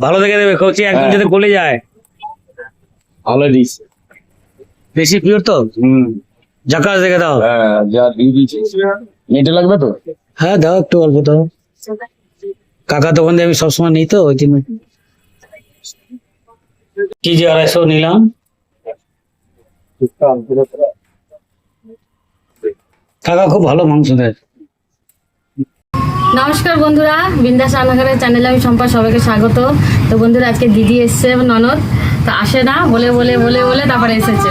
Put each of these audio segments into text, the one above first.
ভালো দেখে দেবে কচি একদম হ্যাঁ। যাতে গলে যায়। ভালো দিস। বেশি পিওর তো? হুম। ঝাকাস দেখে দাও। হ্যাঁ যা দিয়ে দিয়েছে। মেটে লাগবে তো? হ্যাঁ দাও একটু অল্প দাও। কাকা দিয়ে আমি সবসময় নিই তো ওই জন্য। কেজি আড়াইশো নিলাম। কাকা খুব ভালো মাংস দেয়। নমস্কার বন্ধুরা বিন্দাস রান্নাঘরের চ্যানেলে আমি সম্পা সবাইকে স্বাগত। তো বন্ধুরা আজকে দিদি এসছে ননদ তো আসে না বলে বলে বলে বলে তারপরে এসেছে।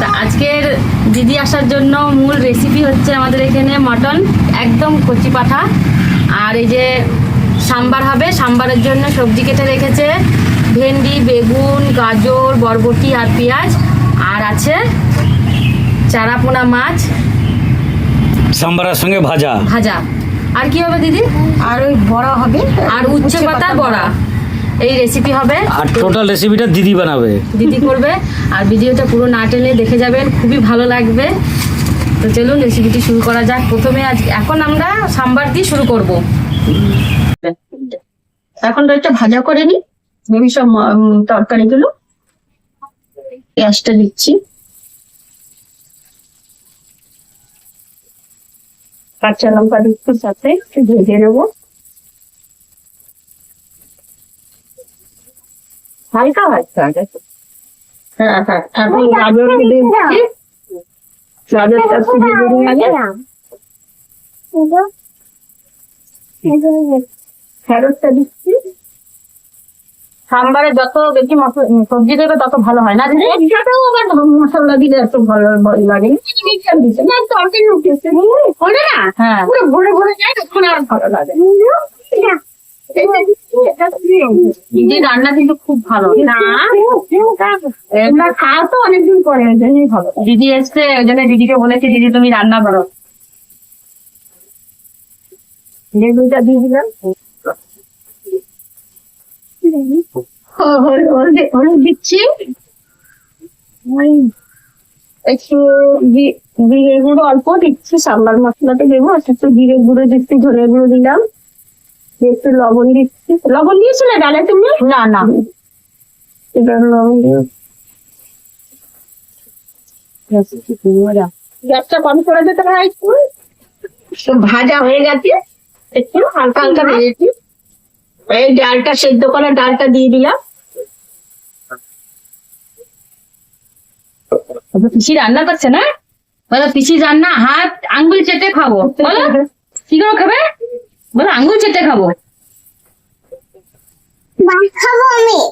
তা আজকের দিদি আসার জন্য মূল রেসিপি হচ্ছে আমাদের এখানে মটন একদম কচি পাঠা। আর এই যে সাম্বার হবে সাম্বারের জন্য সবজি কেটে রেখেছে। ভেন্ডি বেগুন গাজর বরবটি আর পেঁয়াজ। আর আছে চারাপোনা মাছ। সাম্বারের সঙ্গে ভাজা। ভাজা। আর কি হবে দিদি? আর ওই বড়া হবে। আর উচ্ছে পাতার বড়া। এই রেসিপি হবে। আর টোটাল রেসিপিটা দিদি বানাবে। দিদি করবে। আর ভিডিওটা পুরো না টেনে দেখে যাবেন। খুবই ভালো লাগবে। তো চলুন রেসিপিটি শুরু করা যাক। প্রথমে আজ এখন আমরা সাম্বার দিয়ে শুরু করব। এখন তো একটা ভাজা করে নি সব তরকারি গুলো পেঁয়াজটা দিচ্ছি। কাঁচা লঙ্কা একটু সাথে একটু ভেজে নেব। হালকা হালকা হ্যাঁ হ্যাঁ এখন গাজর দিচ্ছি গাজরটা একটু ভেজে আগে ফেরতটা দিচ্ছি। সাম্বারে যত বেশি সবজি দেবে তত ভালো হয়। না দিদি এটাও আবার মশলা দিলে এত ভালো লাগে। মিক্সার দিচ্ছে না তরকারি উঠেছে বলে না হ্যাঁ। পুরো ভরে ভরে যায় তখন আর ভালো লাগে দিদি রান্না কিন্তু খুব ভালো। না। খাওয়া তো অনেকদিন পরে ওই জন্যই ভালো। দিদি এসছে ওই জন্য দিদিকে বলেছি দিদি তুমি রান্না করো। লেবুটা দিয়ে দিলাম। দিচ্ছি একটু গুঁড়ো অল্প সাম্বার মশলাতে দেবো একটু গুঁড়ো গুঁড়ো দিলাম একটু লবণ দিচ্ছি লবণ তুমি না না কম ভাজা হয়ে গেছে, একটু হালকা হালকা ভেজেছি। এই ডালটা সেদ্ধ করা ডালটা দিয়ে দিলাম। পিসি রান্না করছে না? বলো পিসি রান্না হাত আঙ্গুল চেটে খাব। বলো কি করে খাবে? বলো আঙ্গুল চেটে খাব। ভাত খাব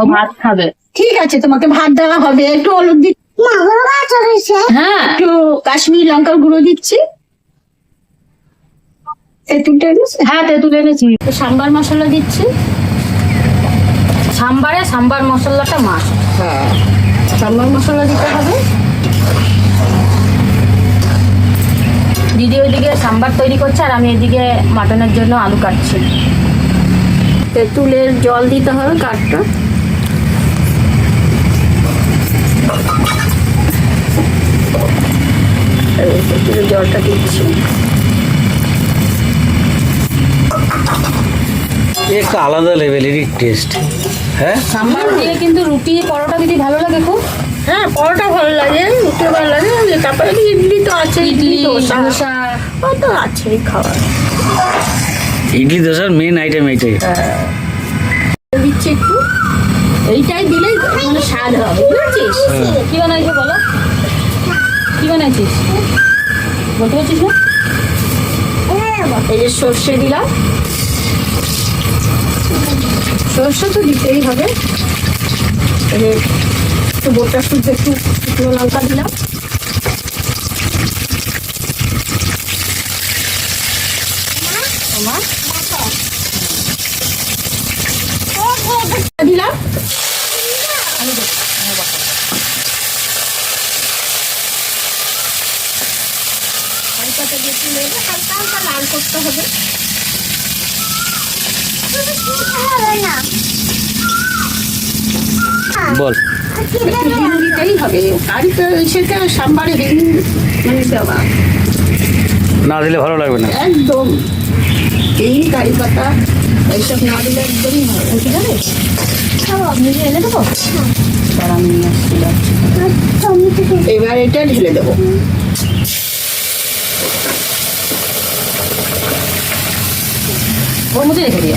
ও ভাত খাবে। ঠিক আছে তোমাকে ভাত দেওয়া হবে। একটু হলুদ দিচ্ছি। হ্যাঁ একটু কাশ্মীর লঙ্কার গুঁড়ো দিচ্ছি। তেঁতুলটা দিচ্ছি হ্যাঁ তেঁতুল এনেছি সাম্বার মশলা দিচ্ছি। সাম্বারে সাম্বার মশলাটা মাছ হ্যাঁ। সাম্বার মশলা দিতে হবে। দিদি ওইদিকে সাম্বার তৈরি করছে আর আমি এদিকে মাটনের জন্য আলু কাটছি। তেঁতুলের জল দিতে হবে কাঠটা। তেঁতুলের জলটা দিচ্ছি। একটা আলাদা লেভেলেরই টেস্ট হ্যাঁ? সাম্বার দিয়ে কিন্তু রুটি পরোটা দিদি ভালো লাগে খুব। হ্যাঁ পরোটা ভালো লাগে রুটি ভালো লাগে তারপরে কি ইডলি তো আছে ইডলি দোসা। ধোসা ও তো আছেই খাবার ইডলি দোসার মেন আইটেম এইটাই। দিচ্ছি একটু। এইটাই দিলেই মানে স্বাদ হবে বুঝেছিস? কি বানাইছো বলো? কি বানাইছিস? বলতে পারছিস না? এই যে সর্ষে দিলাম। সর্ষে তো দিতেই হবে। একটু গোটা শুদ্ধ একটু শুকনো লঙ্কা দিলাম। দিলাম। হালকা হালকা লাল করতে হবে। বল। হিং দিতেই হবে। আর তো সেটা সাম্বারে হিং মানে দেওয়া। না দিলে ভালো লাগবে না। একদম। এই কারি পাতা এইসব না দিলে একদমই হয় যাবে আপনি যে এনে দেবো? আমি নিয়ে আসছি। এবার এটা ঢেলে দেবো। ওর মধ্যে রেখে দিও।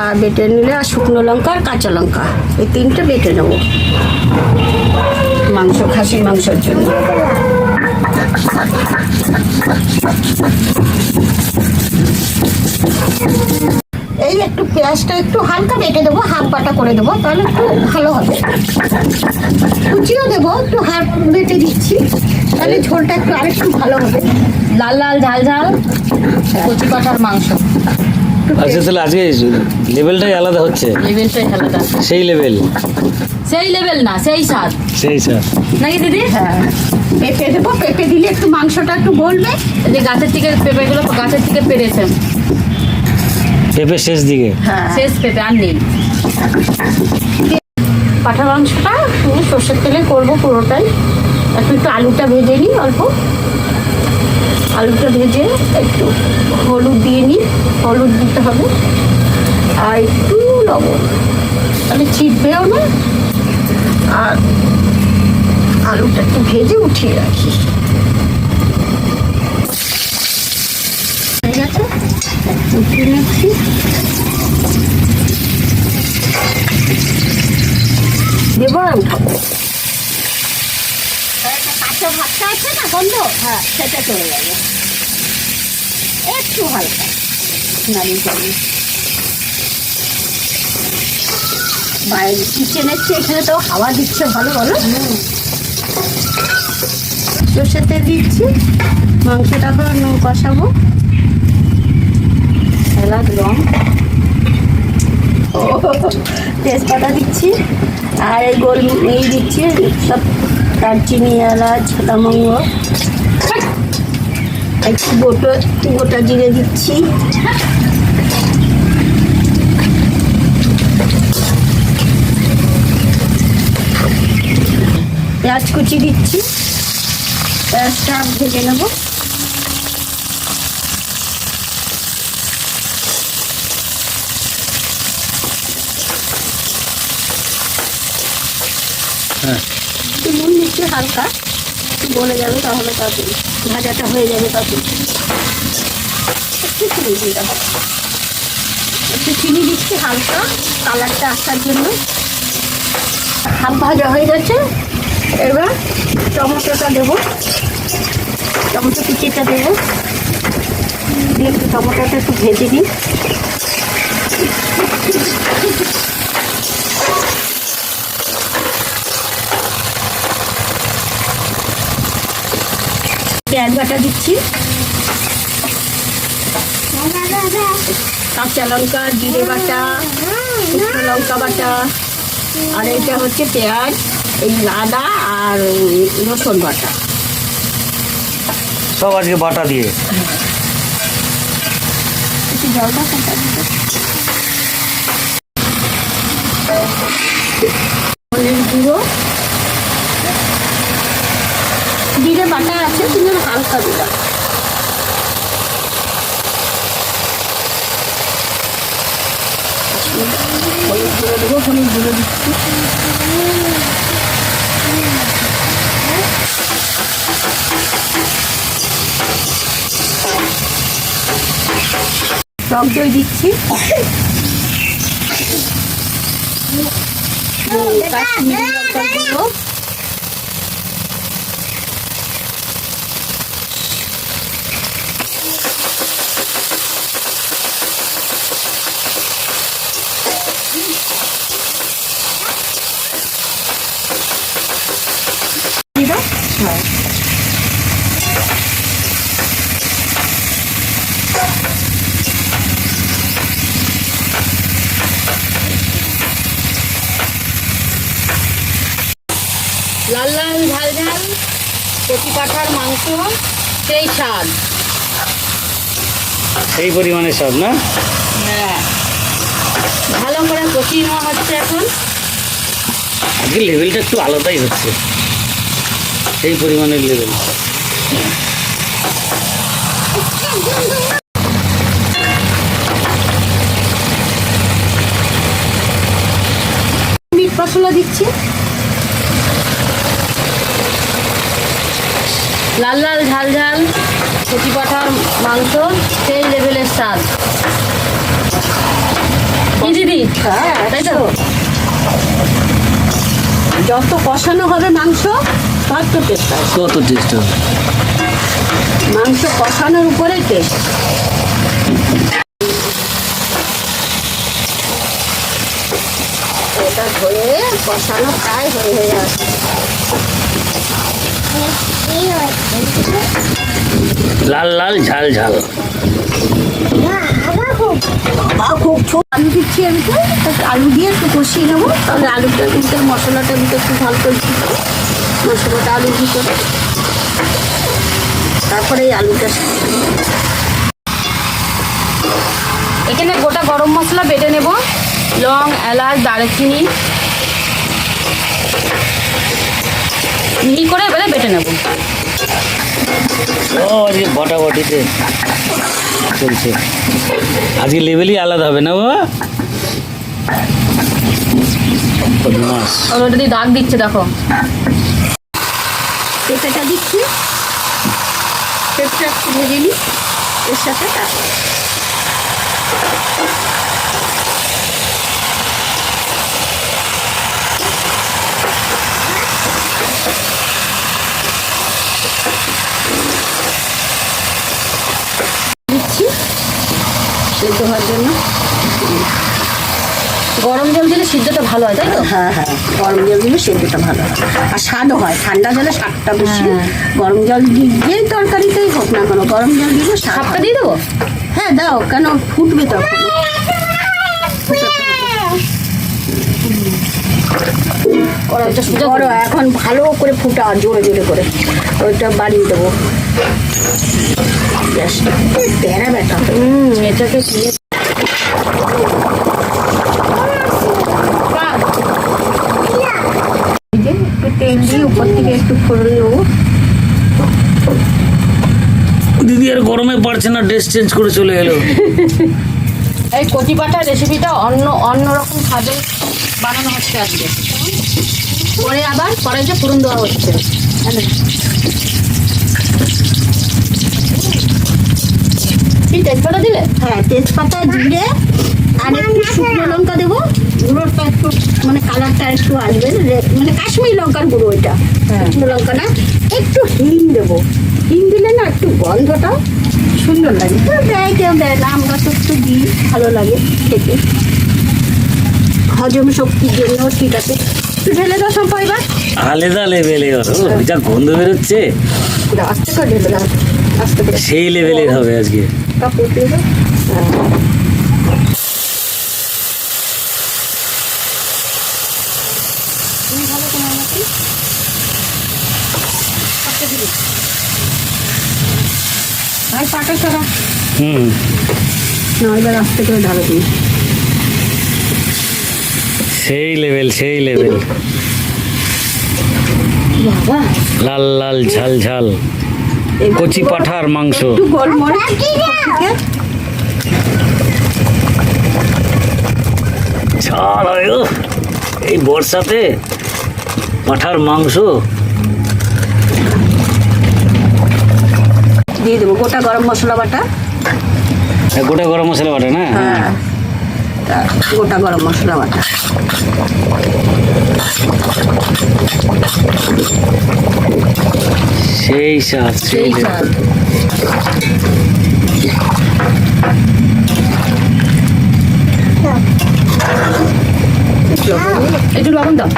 আর বেটে নিলে আর শুকনো লঙ্কা আর কাঁচা লঙ্কা। এই তিনটে বেটে নেব। মাংস, খাসির মাংসের জন্য। এই একটু পেঁয়াজটা একটু হালকা বেটে দেবো, হাফ বাটা করে দেবো, তাহলে একটু ভালো হবে। কুচিও দেবো, একটু হাফ বেটে দিচ্ছি, তাহলে ঝোলটা একটু আরেকটু ভালো হবে। লাল লাল, ঝাল ঝাল কচি পাঠার মাংস। আচ্ছা তাহলে আজকে লেভেলটাই আলাদা হচ্ছে। লেভেলটাই আলাদা। সেই লেভেল সেই লেভেল না সেই স্বাদ। সেই স্যার নাকি দিদি? হ্যাঁ। পেঁপে দেবো পেঁপে দিলে একটু মাংসটা একটু গলবে। যে গাছের থেকে পেঁপেগুলো গাছের থেকে পেরেছে। পেঁপে শেষ দিকে। হ্যাঁ। শেষ পেঁপে আর নেই। পাঠা মাংসটা সর্ষের তেলে করব পুরোটাই। একটু একটু আলুটা ভেজে নিই অল্প। আলুটা ভেজে একটু হলুদ দিয়ে নিই। হলুদ দিতে হবে। আর একটু লবণ। তাহলে ছিটবেও না। আর আলুটা একটু ভেজে উঠিয়ে রাখি। হয়ে উঠিয়ে দেবো আর উঠাবো কাঁচা আছে না, গন্ধ? হ্যাঁ সেটা চলে যাবে একটু হালকা। নাড়িয়ে চালিয়ে বাইরে কিচেনের চেয়ে এখানে তো হাওয়া দিচ্ছে, ভালো বলো সর্ষের তেল দিচ্ছি। মাংসটা এখন কষাবো। এলাচ লং। তেজপাতা দিচ্ছি। আর এই গোল এই দিচ্ছি, সব দারচিনি, এলাচ লবঙ্গ একটু গোটা গোটা জিরে দিচ্ছি। পেঁয়াজ কুচি দিচ্ছি। পেঁয়াজটা ভেজে নেব। হ্যাঁ। একটু নুন দিচ্ছি হালকা, একটু গলে যাবে তাহলে তাড়াতাড়ি ভাজাটা হয়ে যাবে তাড়াতাড়ি একটু চিনি দিয়ে দেবো একটু চিনি দিচ্ছি হালকা, কালারটা আসার জন্য। হাফ ভাজা হয়ে গেছে, এবার টমেটোটা দেবো। টমেটো কুচিটা দেবো, দিয়ে একটু টমেটোটা একটু ভেজে নিই। পেঁয়াজ বাটা দিচ্ছি। কাঁচা লঙ্কা জিরে বাটা শুকনো লঙ্কা বাটা আর এটা হচ্ছে পেঁয়াজ এই আদা আর রসুন বাটা। সব আজকে বাটা দিয়ে। জলটা ফোটা দিতে হলুদ গুঁড়ো জিরে আছে কিন্তু হালকা দিলাম হলুদ গুঁড়ো দেবো হলুদ গুঁড়ো দিচ্ছি টক দই দিচ্ছি দিবা হ্যাঁ লাল লাল ঝাল ঝাল। কচি পাঠার মাংস সেই স্বাদ। সেই পরিমাণে সব না? হ্যাঁ। ভালো করে কষিয়ে নেওয়া হচ্ছে এখন। আজকে লেভেলটা একটু আলাদাই হচ্ছে। সেই পরিমাণের লেভেল। মিট মশলা দিচ্ছি। লাল লাল ঝাল ঝাল কচি পাঠার মাংস সেই লেভেলের স্বাদ। দিদি হ্যাঁ তাই তো? যত কষানো হবে মাংস তত টেস্ট হয় কত টেস্ট হবে? মাংস কষানোর উপরে টেস্ট এটা ধরে কষানো প্রায় হয়ে হয়ে আসছে লাল লাল, ঝাল ঝাল। বা খুব ছোট আলু দিচ্ছি আমি তো। আলু দিয়ে একটু কষিয়ে নেব। তাহলে আলুটার ভিতরে মশলাটার ভিতরে একটু ভালো করে দিতে মশলাটা আলুর ভিতরে তারপরে এই আলুটা এখানে গোটা গরম মশলা বেটে নেব। লং, এলাচ, দারচিনি। মিহি করে এবারে বেটে নেব। ও আজকে বটাবটিতে চলছে। আজকে লেভেলই আলাদা হবে না বাবা। ওটা দিয়ে দাগ দিচ্ছে দেখো। পেঁপেটা দিচ্ছি। পেঁপেটা একটু ভেজে নিই। এর সাথে তা- দিচ্ছি সেদ্ধ হওয়ার জন্য। গরম জল দিলে সিদ্ধটা ভালো হয় তাই তো? হ্যাঁ হ্যাঁ গরম জল দিলে সিদ্ধটা ভালো হয়। আর স্বাদও হয় ঠান্ডা জলে স্বাদটা বেশি। হ্যাঁ। গরম জল দি- যে তরকারিতেই হোক না কেন গরম জল দিলে স্বাদ সাপটা হয়। দিয়ে দেবো? হ্যাঁ দাও কেন ফুটবে তখন বড় এখন ভালো করে ফুটা জোরে জোরে করে। ওইটা বাড়িয়ে দেবো। গ্যাসটা তেরা বেটা হুম এটাকে দিয়ে একটু তেল দিয়ে উপর থেকে একটু ফোড়ন দেবো দিদি আর গরমে পারছে না ড্রেস চেঞ্জ করে চলে এলো। এই কচি পাঠার রেসিপিটা অন্য অন্য রকম স্বাদে বানানো হচ্ছে আজকে। পরে আবার পরে যে ফোড়ন দেওয়া হচ্ছে। কি তেজপাতা দিলে? হ্যাঁ তেজপাতা জিরে আর একটু শুকনো লঙ্কা দেবো। গুঁড়োটা একটু মানে কালারটা একটু আসবে মানে কাশ্মীরি লঙ্কার গুঁড়ো ওইটা হ্যাঁ। শুকনো লঙ্কাটা একটু হিং দেবো। হিং দিলে না একটু গন্ধটা সুন্দর লাগে। তো দেয় কেউ দেয় না। আমরা তো একটু দিই ভালো লাগে খেতে। হজম শক্তির জন্য ঠিক আছে। একটু ঢেলে দাও সম্পা এবার আলাদা লেভেলে যা গন্ধ বেরোচ্ছে। আস্তে করে ঢেলে দাও। আস্তে করে সেই লেভেলের হবে আজকে। কাপড় দিবি। পাটা সরা। হুম। না এবার আস্তে করে ঢালো তুমি। সেই লেভেল সেই লেভেল লাল লাল ঝাল ঝাল। কচি পাঠার মাংস। হয় উফ, এই বর্ষাতে পাঠার মাংস। দিয়ে দেবো গোটা গরম মশলা বাটা। হ্যাঁ, গোটা গরম মশলা বাটে না? হ্যাঁ। গোটা গরম মশলা বাটা। সেই স্বাদ সেই সেই level। স্বাদ একটু লবণ দাও